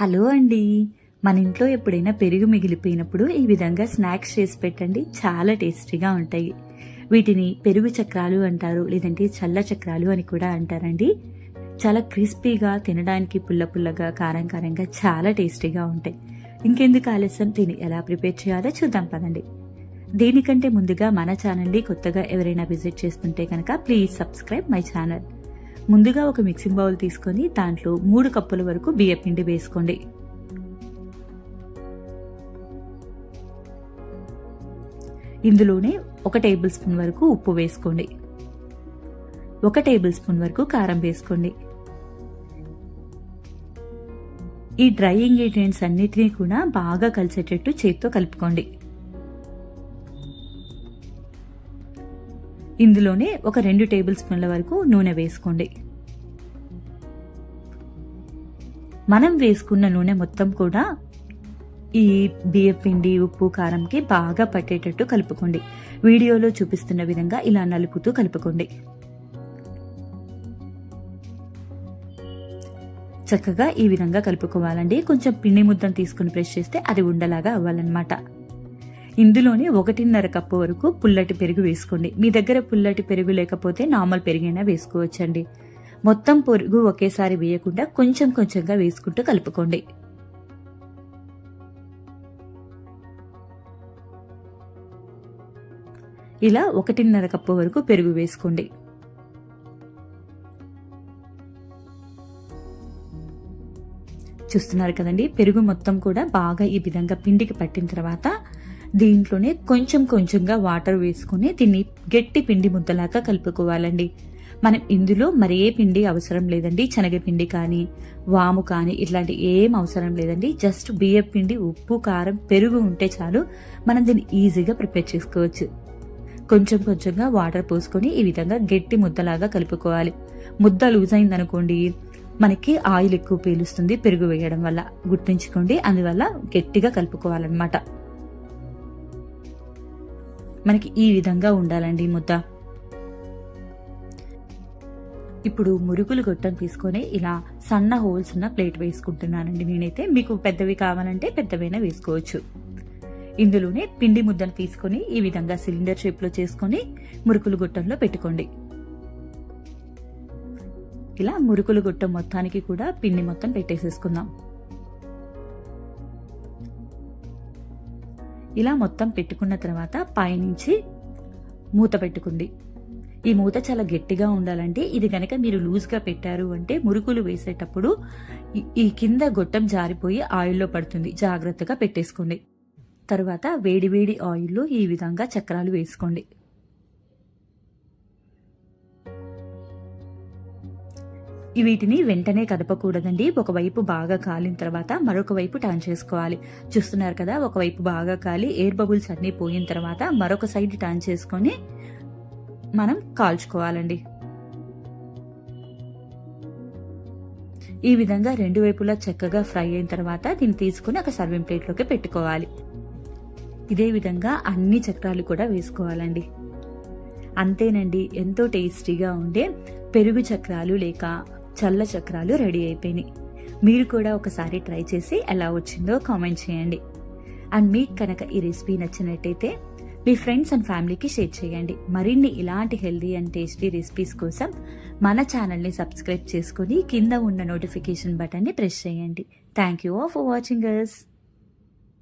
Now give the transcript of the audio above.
Hello అండి. మన ఇంట్లో ఎప్పుడైనా పెరుగు మిగిలిపోయినప్పుడు ఈ విధంగా స్నాక్స్ చేసి పెట్టండి. చాలా టేస్టీగా ఉంటాయి. వీటిని పెరుగు చక్రాలు అంటారు లేదంటే చల్ల చక్రాలు అని కూడా అంటారండి. చాలా క్రిస్పీగా తినడానికి పుల్ల పుల్లగా కారం కారంగా చాలా టేస్టీగా ఉంటాయి. ఇంకెందుకు ఆలస్యం? దీన్ని ఎలా ప్రిపేర్ చేయాలో చూద్దాం పదండి. దీనికంటే ముందుగా మన ఛానల్ని కొత్తగా ఎవరైనా విజిట్ చేస్తుంటే కనుక ప్లీజ్ సబ్స్క్రైబ్ మై ఛానల్. ముందుగా ఒక మిక్సింగ్ బౌల్ తీసుకొని దాంట్లో మూడు కప్పుల వరకు బియ్యపిండి వేసుకోండి. ఇందులోనే ఒక టేబుల్ స్పూన్ వరకు ఉప్పు వేసుకోండి. ఒక టేబుల్ స్పూన్ వరకు కారం వేసుకోండి. ఈ డ్రై ఇంగ్రీడియంట్స్ అన్నిటినీ కూడా బాగా కలిసేటట్టు చేత్తో కలుపుకోండి. ఇందులోనే ఒక రెండు టేబుల్ స్పూన్ల వరకు నూనె వేసుకోండి. మనం వేసుకున్న నూనె మొత్తం కూడా ఈ బియ్యం పిండి ఉప్పు కారంకి బాగా పట్టేటట్టు కలుపుకోండి. వీడియోలో చూపిస్తున్న విధంగా ఇలా నలుపుతూ కలుపుకోండి. చక్కగా ఈ విధంగా కలుపుకోవాలండి. కొంచెం పిండి ముద్దను తీసుకుని ప్రెస్ చేస్తే అది ఉండలాగా అవ్వాలన్నమాట. ఇందులోనే ఒకటిన్నర కప్పు వరకు పుల్లటి పెరుగు వేసుకోండి. మీ దగ్గర పుల్లటి పెరుగు లేకపోతే నార్మల్ పెరుగైనా వేసుకోవచ్చండి. మొత్తం పెరుగు ఒకేసారి వేయకుండా కొంచెం కొంచెంగా వేసుకుంటూ కలుపుకోండి. ఇలా ఒకటిన్నర కప్పు వరకు పెరుగు వేసుకోండి. చూస్తున్నారు కదండి పెరుగు మొత్తం కూడా బాగా ఈ విధంగా పిండికి పట్టిన తర్వాత దీంట్లోనే కొంచెం కొంచెంగా వాటర్ వేసుకుని దీన్ని గట్టి పిండి ముద్దలాగా కలుపుకోవాలండి. మనం ఇందులో మరే పిండి అవసరం లేదండి. శనగపిండి కానీ వాము కానీ ఇట్లాంటి ఏం అవసరం లేదండి. జస్ట్ బియ్యం పిండి ఉప్పు కారం పెరుగు ఉంటే చాలు మనం దీన్ని ఈజీగా ప్రిపేర్ చేసుకోవచ్చు. కొంచెం కొంచెంగా వాటర్ పోసుకొని ఈ విధంగా గట్టి ముద్దలాగా కలుపుకోవాలి. ముద్ద లూజ్ అయిందనుకోండి మనకి ఆయిల్ ఎక్కువ పీలుస్తుంది పెరుగు వేయడం వల్ల. గుర్తుంచుకోండి అందువల్ల గట్టిగా కలుపుకోవాలన్నమాట. మనకి ఈ విధంగా ఉండాలండి ముద్ద. ఇప్పుడు మురుగులు గొట్టం తీసుకొని ఇలా సన్న హోల్స్ ఉన్న ప్లేట్ వేసుకుంటున్నానండి నేనైతే. మీకు పెద్దవి కావాలంటే పెద్దవైనా వేసుకోవచ్చు. ఇందులోనే పిండి ముద్దను తీసుకొని ఈ విధంగా సిలిండర్ షేప్లో చేసుకొని మురుకులు గొట్టంలో పెట్టుకోండి. ఇలా మురుకులు గొట్టం మొత్తానికి కూడా పిండి మొత్తం పెట్టేసేసుకుందాం. ఇలా మొత్తం పెట్టుకున్న తర్వాత పైనుంచి మూత పెట్టుకుంది. ఈ మూత చాలా గట్టిగా ఉండాలంటే ఇది కనుక మీరు లూజ్గా పెట్టారు అంటే మురుకులు వేసేటప్పుడు ఈ కింద గొట్టం జారిపోయి ఆయిల్లో పడుతుంది. జాగ్రత్తగా పెట్టేసుకోండి. తర్వాత వేడి వేడి ఆయిల్లో ఈ విధంగా చక్రాలు వేసుకోండి. వీటిని వెంటనే కదపకూడదండి. ఒకవైపు బాగా కాలిన తర్వాత మరొక వైపు టర్న్ చేసుకోవాలి. చూస్తున్నారు కదా ఒకవైపు బాగా కాలి ఎయిర్ బబుల్స్ అన్నీ పోయిన తర్వాత మరొక సైడ్ టర్న్ చేసుకొని మనం కాల్చుకోవాలండి. ఈ విధంగా రెండు వైపులా చక్కగా ఫ్రై అయిన తర్వాత దీన్ని తీసుకుని ఒక సర్వింగ్ ప్లేట్లోకి పెట్టుకోవాలి. ఇదే విధంగా అన్ని చక్రాలు కూడా వేసుకోవాలండి. అంతేనండి ఎంతో టేస్టీగా ఉండే పెరుగు చక్రాలు లేక చల్ల చక్రాలు రెడీ అయిపోయినాయి. మీరు కూడా ఒకసారి ట్రై చేసి ఎలా వచ్చిందో కామెంట్ చేయండి. అండ్ మీకు కనుక ఈ రెసిపీ నచ్చినట్టయితే మీ ఫ్రెండ్స్ అండ్ ఫ్యామిలీకి షేర్ చేయండి. మరిన్ని ఇలాంటి హెల్దీ అండ్ టేస్టీ రెసిపీస్ కోసం మన ఛానల్ని సబ్స్క్రైబ్ చేసుకుని కింద ఉన్న నోటిఫికేషన్ బటన్ని ప్రెస్ చేయండి. Thank you for watching us